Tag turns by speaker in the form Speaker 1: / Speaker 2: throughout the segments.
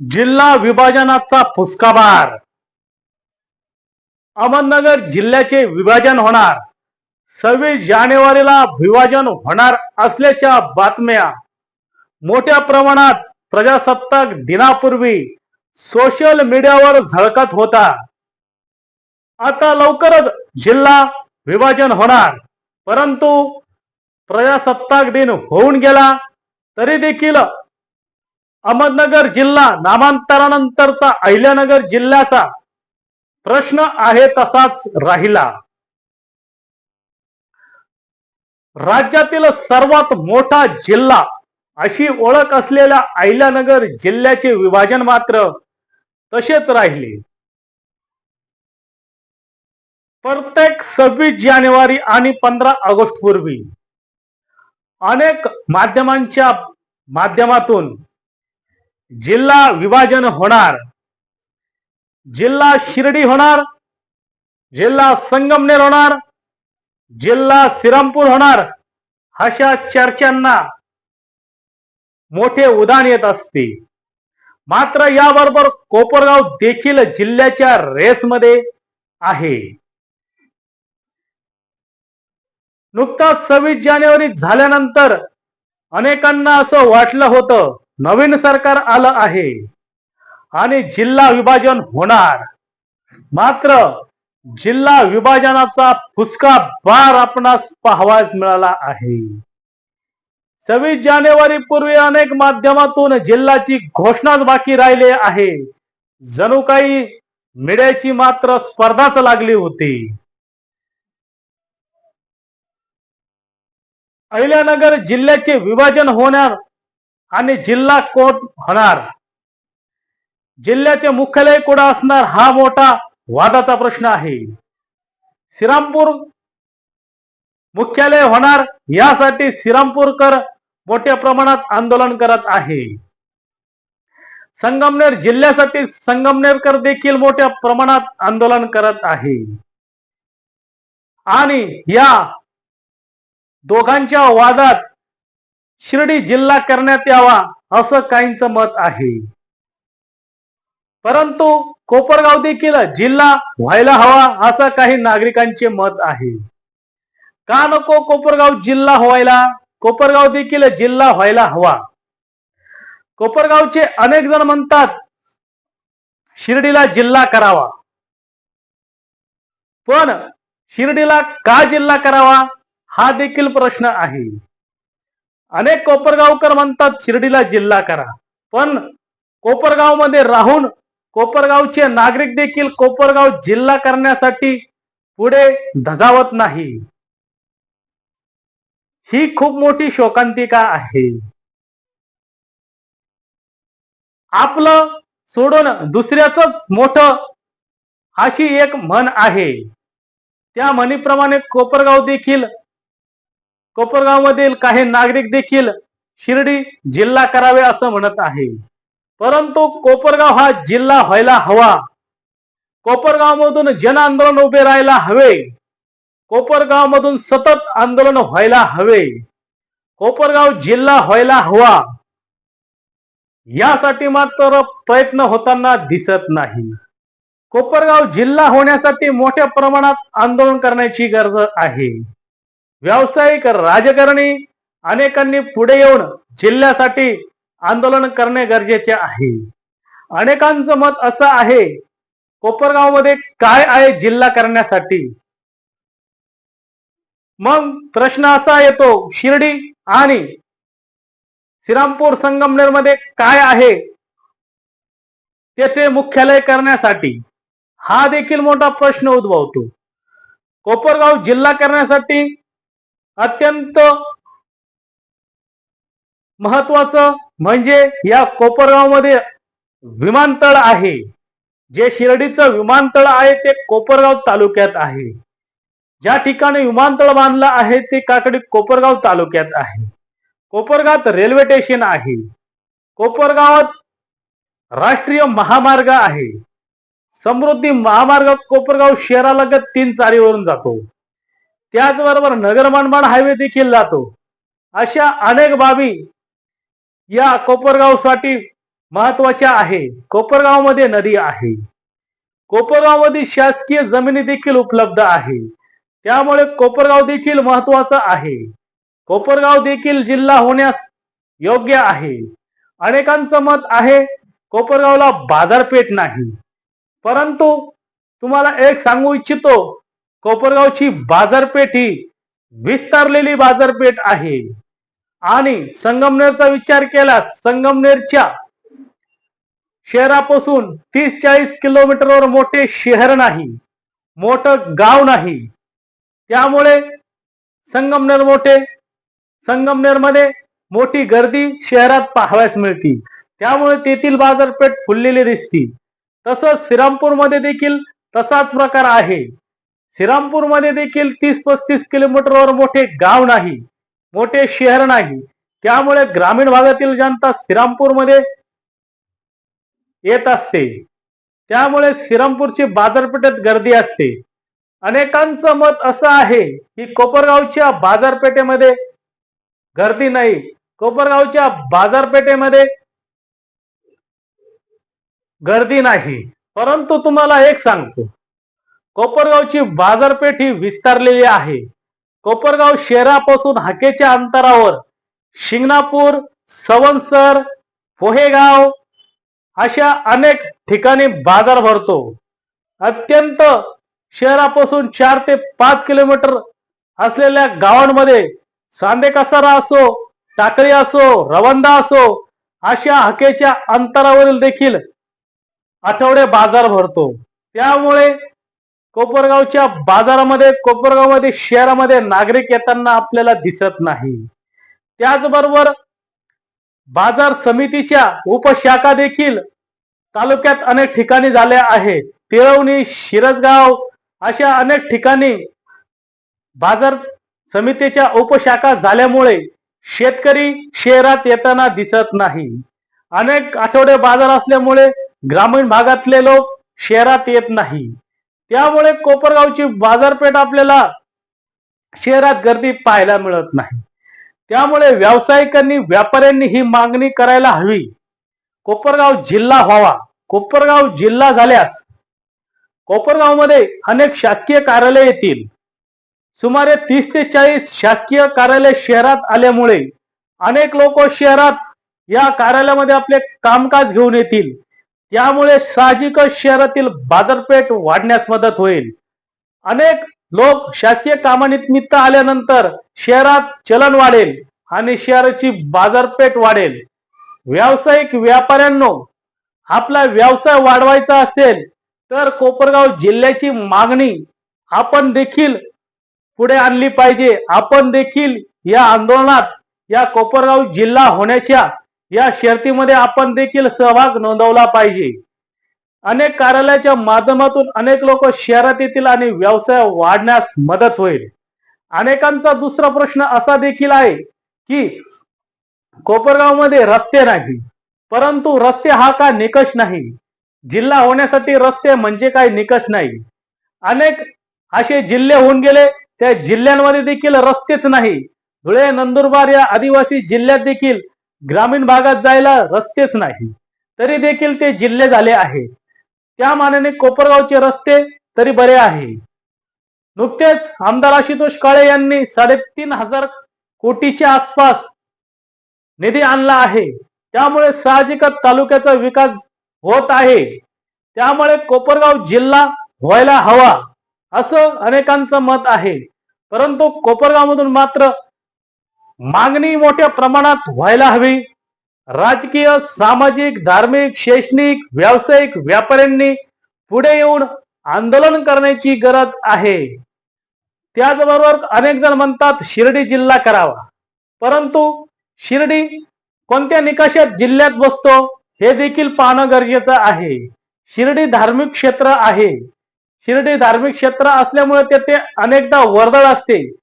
Speaker 1: जिल्हा विभाजनाचा फुसकाबार अहमदनगर जिल्ह्याचे विभाजन होणार. सव्वीस जानेवारीला विभाजन होणार असल्याच्या बातम्या. मोठ्या प्रमाणात प्रजासत्ताक दिनापूर्वी सोशल मीडियावर झळकत होता. आता लवकरच जिल्हा विभाजन होणार. परंतु प्रजासत्ताक दिन होऊन गेला तरी देखील अहमदनगर जिल्हा नामांतरानंतरचा अहिल्यानगर जिल्ह्याचा प्रश्न आहे तसाच राहिला. राज्यातील सर्वात मोठा जिल्हा अशी ओळख असलेल्या अहिल्यानगर जिल्ह्याचे विभाजन मात्र तसेच राहिले. प्रत्येक सव्वीस जानेवारी आणि पंधरा ऑगस्ट पूर्वी अनेक माध्यमांच्या माध्यमातून जिल्हा विभाजन होणार. जिल्हा शिर्डी होणार. जिल्हा संगमनेर होणार. जिल्हा सिरामपूर होणार. अशा चर्चांना मोठे उदाहरण येत असते. मात्र याबरोबर कोपरगाव देखील जिल्ह्याच्या रेसमध्ये आहे. नुकताच सव्वीस जानेवारी झाल्यानंतर अनेकांना असं वाटलं होतं नवीन सरकार आलं आहे आणि जिल्हा विभाजन होणार. मात्र जिल्हा विभाजनाचा फुसका बार आपणास पाहावास मिळाला आहे. सव्वीस जानेवारी पूर्वी अनेक माध्यमातून जिल्ह्याची घोषणाच बाकी राहिले आहे. जणू काही मिळायची मात्र स्पर्धाच लागली होती. अहिल्यानगर जिल्ह्याचे विभाजन होणार आणि जिल्हा कोर्ट होणार जिल्ह्याचे मुख्यालय कुठं असणार हा मोठा वादाचा प्रश्न आहे. श्रीरामपूर मुख्यालय होणार यासाठी श्रीरामपूरकर मोठ्या प्रमाणात आंदोलन करत आहे. संगमनेर जिल्ह्यासाठी संगमनेरकर देखील मोठ्या प्रमाणात आंदोलन करत आहे. आणि या दोघांच्या वादात शिर्डी जिल्हा करण्यात यावा असं काहींचं मत आहे. परंतु कोपरगाव देखील जिल्हा व्हायला हवा असं काही नागरिकांचे मत आहे. का नको कोपरगाव जिल्हा व्हायला? कोपरगाव देखील जिल्हा व्हायला हवा. कोपरगावचे अनेक जण म्हणतात शिर्डीला जिल्हा करावा. पण शिर्डीला का जिल्हा करावा? हा देखील प्रश्न आहे. अनेक कोपरगावकर म्हणतात शिर्डीला जिल्हा करा. पण कोपरगावमध्ये राहून कोपरगावचे नागरिक देखील कोपरगाव जिल्हा करण्यासाठी पुढे धजावत नाही. ही खूप मोठी शोकांतिका आहे. आपलं सोडून दुसऱ्याच मोठं अशी एक म्हण आहे. त्या म्हणीप्रमाणे कोपरगाव देखील कोपरगाव मधील काही नागरिक देखील शिर्डी जिल्हा करावे असं म्हणत आहे. परंतु कोपरगाव हा जिल्हा व्हायला हवा. कोपरगाव मधून जन आंदोलन उभे राहायला हवे. कोपरगाव मधून सतत आंदोलन व्हायला हवे. कोपरगाव जिल्हा व्हायला हवा. यासाठी मात्र प्रयत्न होताना दिसत नाही. कोपरगाव जिल्हा होण्यासाठी मोठ्या प्रमाणात आंदोलन करण्याची गरज आहे. व्यावसायिक राजकारणी अनेकांनी पुढे येऊन जिल्ह्यासाठी आंदोलन करणे गरजेचे आहे. अनेकांचं मत असं आहे कोपरगावमध्ये काय आहे जिल्हा करण्यासाठी? मग प्रश्न असा येतो शिर्डी आणि श्रीरामपूर संगमनेरमध्ये काय आहे? तेथे मुख्यालय करण्यासाठी. हा देखील मोठा प्रश्न उद्भवतो. कोपरगाव जिल्हा करण्यासाठी अत्यंत महत्वाचं म्हणजे या कोपरगावमध्ये विमानतळ आहे. जे शिर्डीचं विमानतळ आहे ते कोपरगाव तालुक्यात आहे. ज्या ठिकाणी विमानतळ बांधलं आहे ते काकडी कोपरगाव तालुक्यात आहे. कोपरगावात रेल्वे स्टेशन आहे. कोपरगावात राष्ट्रीय महामार्ग आहे. समृद्धी महामार्ग कोपरगाव शहरालगत तीन चारीवरून जातो. त्याचबरोबर नगर मनमाड हायवे देखील जातो. अशा अनेक बाबी या कोपरगावसाठी महत्त्वाच्या आहे. कोपरगावमध्ये नदी आहे. कोपरगावमध्ये शासकीय जमिनी देखील उपलब्ध आहे. त्यामुळे कोपरगाव देखील महत्वाचं आहे. कोपरगाव देखील जिल्हा होण्यास योग्य आहे. अनेकांचं मत आहे कोपरगावला बाजारपेठ नाही. परंतु तुम्हाला एक सांगू इच्छितो कोपरगावची बाजारपेठ ही विस्तारलेली बाजारपेठ आहे. आणि संगमनेरचा विचार केला संगमनेरच्या शहरापासून तीस चाळीस किलोमीटरवर मोठे शहर नाही मोठं गाव नाही. त्यामुळे संगमनेर मोठे संगमनेरमध्ये मोठी गर्दी शहरात पाहावयास मिळते. त्यामुळे तेथील बाजारपेठ फुललेली दिसती. तसंच श्रीरामपूरमध्ये देखील तसाच प्रकार आहे. श्रीरामपूरमध्ये देखील तीस पस्तीस किलोमीटरवर मोठे गाव नाही मोठे शहर नाही. त्यामुळे ग्रामीण भागातील जनता श्रीरामपूरमध्ये येत असते. त्यामुळे श्रीरामपूरची बाजारपेठेत गर्दी असते. अनेकांचं मत असं आहे की कोपरगावच्या बाजारपेठेमध्ये गर्दी नाही. कोपरगावच्या बाजारपेठेमध्ये गर्दी नाही. परंतु तुम्हाला एक सांगतो. कोपरगावची बाजारपेठ ही विस्तारलेली आहे. कोपरगाव शहरापासून हाकेच्या अंतरावर शिंगणापूर सवनसर पोहेगाव अशा अनेक ठिकाणी बाजार भरतो. अत्यंत शहरापासून चार ते पाच किलोमीटर असलेल्या गावांमध्ये सांदे कसारा असो टाकळी असो रवंदा असो अशा हकेच्या अंतरावरील देखील आठवडे बाजार भरतो. त्यामुळे कोपरगावच्या बाजारामध्ये कोपरगावमध्ये शहरामध्ये नागरिक येताना आपल्याला दिसत नाही. त्याचबरोबर बाजार समितीच्या उपशाखा देखील तालुक्यात अनेक ठिकाणी झाल्या आहेत. तिळवणी शिरसगाव अशा अनेक ठिकाणी बाजार समितीच्या उपशाखा झाल्यामुळे शेतकरी शहरात येताना दिसत नाही. अनेक आठवडे बाजार असल्यामुळे ग्रामीण भागातले लोक शहरात येत नाही. त्यामुळे कोपरगावची बाजारपेठ आपल्याला शहरात गर्दी पाहायला मिळत नाही. त्यामुळे व्यावसायिकांनी व्यापाऱ्यांनी ही मागणी करायला हवी. कोपरगाव जिल्हा व्हावा. कोपरगाव जिल्हा झाल्यास कोपरगावमध्ये अनेक शासकीय कार्यालय येतील. सुमारे तीस ते चाळीस शासकीय कार्यालय शहरात आल्यामुळे अनेक लोक शहरात या कार्यालयामध्ये आपले कामकाज घेऊन येतील. त्यामुळे साहजिकच शहरातील बाजारपेठ वाढण्यास मदत होईल. अनेक लोक शासकीय कामानिमित्त आल्यानंतर शहरात चलन वाढेल आणि शहराची बाजारपेठ वाढेल. व्यावसायिक व्यापाऱ्यांनो आपला व्यवसाय वाढवायचा असेल तर कोपरगाव जिल्ह्याची मागणी आपण देखील पुढे आणली पाहिजे. आपण देखील या आंदोलनात या कोपरगाव जिल्हा होण्याच्या या शर्तीमध्ये आपण देखील सहभाग नोंदवला पाहिजे. अनेक कार्यालयाच्या माध्यमातून अनेक लोक शहरात येतील आणि व्यवसाय वाढण्यास मदत होईल. अनेकांचा दुसरा प्रश्न असा देखील आहे की कोपरगावमध्ये रस्ते नाही परंतु रस्ते हा का निकष नाही? जिल्हा होण्यासाठी रस्ते म्हणजे काय निकष नाही? अनेक असे जिल्हे होऊन गेले त्या जिल्ह्यांमध्ये देखील रस्तेच नाही. धुळे नंदुरबार या आदिवासी जिल्ह्यात देखील ग्रामीण भागात जायला रस्तेच नाही. तरी देखील ते जिल्हे झाले आहेत. त्या मानाने कोपरगावचे रस्ते तरी बरे आहे. नुकतेच आमदार आशुतोष काळे यांनी साडेतीन हजार कोटीच्या आसपास निधी आणला आहे. त्यामुळे साहजिकच तालुक्याचा विकास होत आहे. त्यामुळे कोपरगाव जिल्हा व्हायला हवा असं अनेकांचं मत आहे. परंतु कोपरगावमधून मात्र मागणी मोठ्या प्रमाणात व्हायला हवी. राजकीय सामाजिक धार्मिक शैक्षणिक व्यावसायिक व्यापाऱ्यांनी पुढे येऊन आंदोलन करण्याची गरज आहे. त्याचबरोबर अनेक जण म्हणतात शिर्डी जिल्हा करावा. परंतु शिर्डी कोणत्या निकषात जिल्ह्यात बसतो हे देखील पाहणं गरजेचं आहे. शिर्डी धार्मिक क्षेत्र आहे. शिर्डी धार्मिक क्षेत्र असल्यामुळे तेथे अनेकदा वर्दळ असते.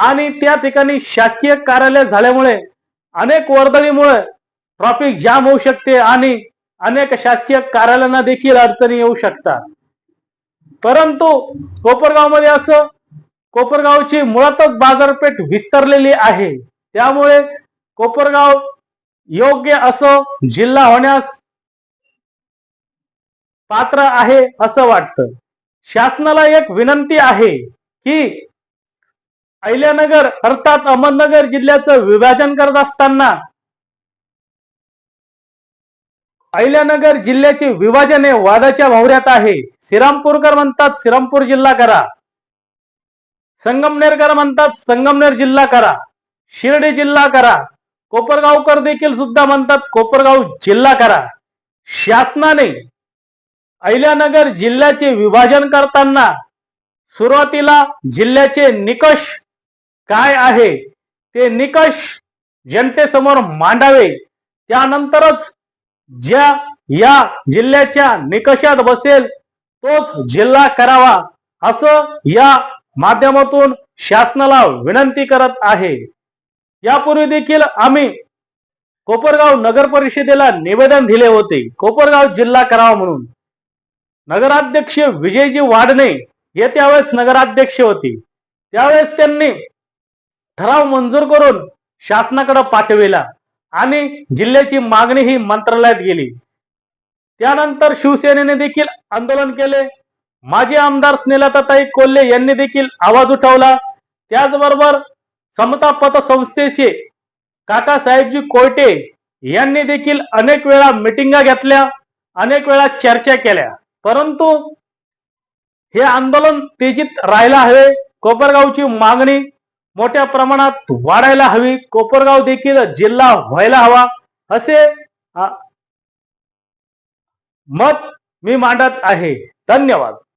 Speaker 1: आणि त्या ठिकाणी शासकीय कार्यालय झाल्यामुळे अनेक वर्दळीमुळे ट्रॉफिक जाम होऊ शकते आणि अनेक शासकीय कार्यालयांना देखील अडचणी येऊ शकतात. परंतु कोपरगावमध्ये असं कोपरगावची मुळातच बाजारपेठ विस्तारलेली आहे. त्यामुळे कोपरगाव योग्य असं जिल्हा होण्यास पात्र आहे असं वाटतं. शासनाला एक विनंती आहे की अहिल्यानगर अर्थात अहमदनगर जिल्ह्याचं विभाजन करत असताना अहिल्यानगर जिल्ह्याचे विभाजन हे वादाच्या भावऱ्यात आहे. श्रीरामपूरकर म्हणतात श्रीरामपूर जिल्हा करा. संगमनेरकर म्हणतात संगमनेर जिल्हा करा. शिर्डी जिल्हा करा. कोपरगावकर देखील सुद्धा म्हणतात कोपरगाव जिल्हा करा. शासनाने अहिल्यानगर जिल्ह्याचे विभाजन करताना सुरुवातीला जिल्ह्याचे निकष काय आहे? ते निकष जनतेसमोर मांडावे. त्यानंतरच ज्या या जिल्ह्याच्या निकषात बसेल तोच जिल्हा करावा असं या माध्यमातून शासनाला विनंती करत आहे. यापूर्वी देखील आम्ही कोपरगाव नगर परिषदेला निवेदन दिले होते. कोपरगाव जिल्हा करावा म्हणून. नगराध्यक्ष विजयजी वाडणे हे त्यावेळेस नगराध्यक्ष होते. त्यावेळेस त्यांनी ठराव मंजूर करून शासनाकडे पाठविला. आणि जिल्ह्याची मागणी ही मंत्रालयात गेली. त्यानंतर शिवसेनेने देखील आंदोलन केले. माजी आमदार स्नेलताताई कोल्हे यांनी देखील आवाज उठवला. त्याचबरोबर समता पतसंस्थेचे काकासाहेबजी कोयटे यांनी देखील अनेक वेळा मिटिंगा घेतल्या अनेक वेळा चर्चा केल्या. परंतु हे आंदोलन तेजीत राहायला हवे कोपरगावची मागणी मोठ्या प्रमाणात वाढायला हवी. कोपरगाव देखील जिल्हा व्हायला हवा. असे मत मी मांडत आहे. धन्यवाद.